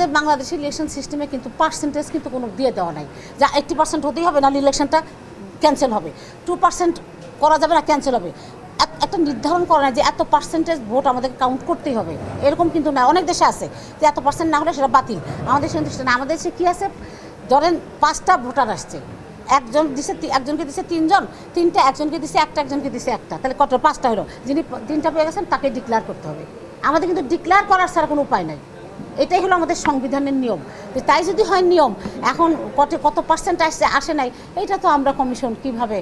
আমাদের বাংলাদেশের ইলেকশন সিস্টেমে কিন্তু পার্সেন্টেজ কিন্তু কোনো দিয়ে দেওয়া নাই। যা এইট্টি পার্সেন্ট হতেই হবে, নাহলে ইলেকশনটা ক্যান্সেল হবে। টু পার্সেন্ট করা যাবে না ক্যান্সেল হবে। এক- একটা নির্ধারণ করা না যে এত পার্সেন্টেজ ভোট আমাদেরকে কাউন্ট করতেই হবে। এরকম কিন্তু না, অনেক দেশে আছে যে এত পার্সেন্ট না হলে সেটা বাতিল। আমাদের দেশে কিন্তু না। আমাদের দেশে কী আছে? ধরেন পাঁচটা ভোটার আসছে। একজন দিছে একজনকে দিছে তিনজন, তিনটা একজনকে দিছে একটা, একজনকে দিছে একটা। তাহলে কত? পাঁচটা হলো। যিনি তিনটা পেয়ে গেছেন তাকে ডিক্লেয়ার করতে হবে। আমাদের কিন্তু ডিক্লেয়ার করার ছাড়া কোনো উপায় নাই। এটাই হলো আমাদের সংবিধানের নিয়ম। তাই যদি হয় নিয়ম, এখন কত কত পার্সেন্ট আসছে, আসে নাই, এটা তো আমরা কমিশন কীভাবে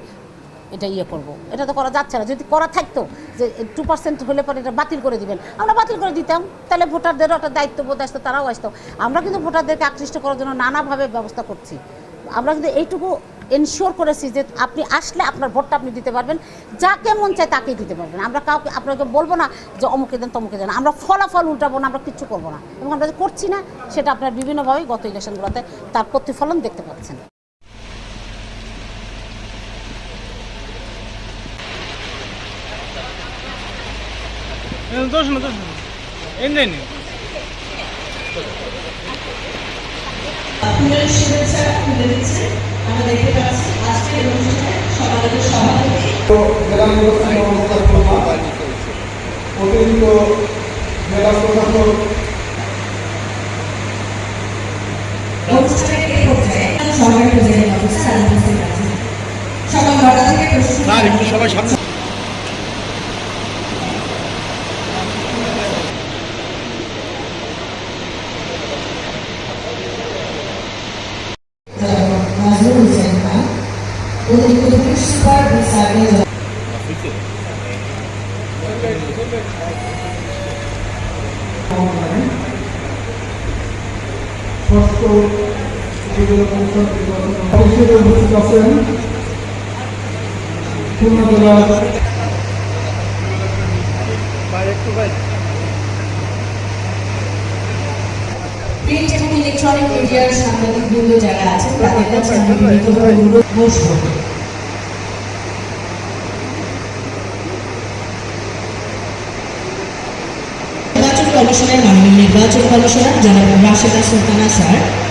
এটা ইয়ে করব? এটা তো করা যাচ্ছে না। যদি করা থাকতো যে টু পার্সেন্ট হলে পরে এটা বাতিল করে দিবেন, আমরা বাতিল করে দিতাম। তাহলে ভোটারদেরও একটা দায়িত্ববোধ আসতো, তারাও আসতো। আমরা কিন্তু ভোটারদেরকে আকৃষ্ট করার জন্য নানাভাবে ব্যবস্থা করছি। আমরা কিন্তু এইটুকু এনশিওর করেছি যে আপনি আসলে আপনার ভোটটা আপনি দিতে পারবেন। যাকে মন চায় তাকেই দিতে পারবেন। আমরা কাউকে আপনাকে বলব না যে অমুকে দেন তমুকে দেন। আমরা ফলাফল উল্টাবো না আমরা কিচ্ছু করব না। এবং আমরা যে করছি না সেটা আপনার বিভিন্নভাবেই গত ইলেকশনগুলোতে তার প্রতিফলন দেখতে পাচ্ছেন। দোষ না দোষ না এমনি নেই শুভেচ্ছা তুলে দিচ্ছে আমরা দেখতে জেলা নির্বাচন ব্যবস্থাপনা অতিরিক্ত জেলা প্রশাসক সবাই সামনে খান অতিরিক্ত পুলিশ সুপার সার্কেল ইলেকট্রনিক মিডিয়ার সাংবাদিক বৃন্দ যারা আছেন তাদের কাছে আমি বিনীতভাবে অনুরোধ বসবো নির্বাচন কমিশনের মাননীয় নির্বাচন কমিশনার জনাব রাশেদা সুলতানা স্যার।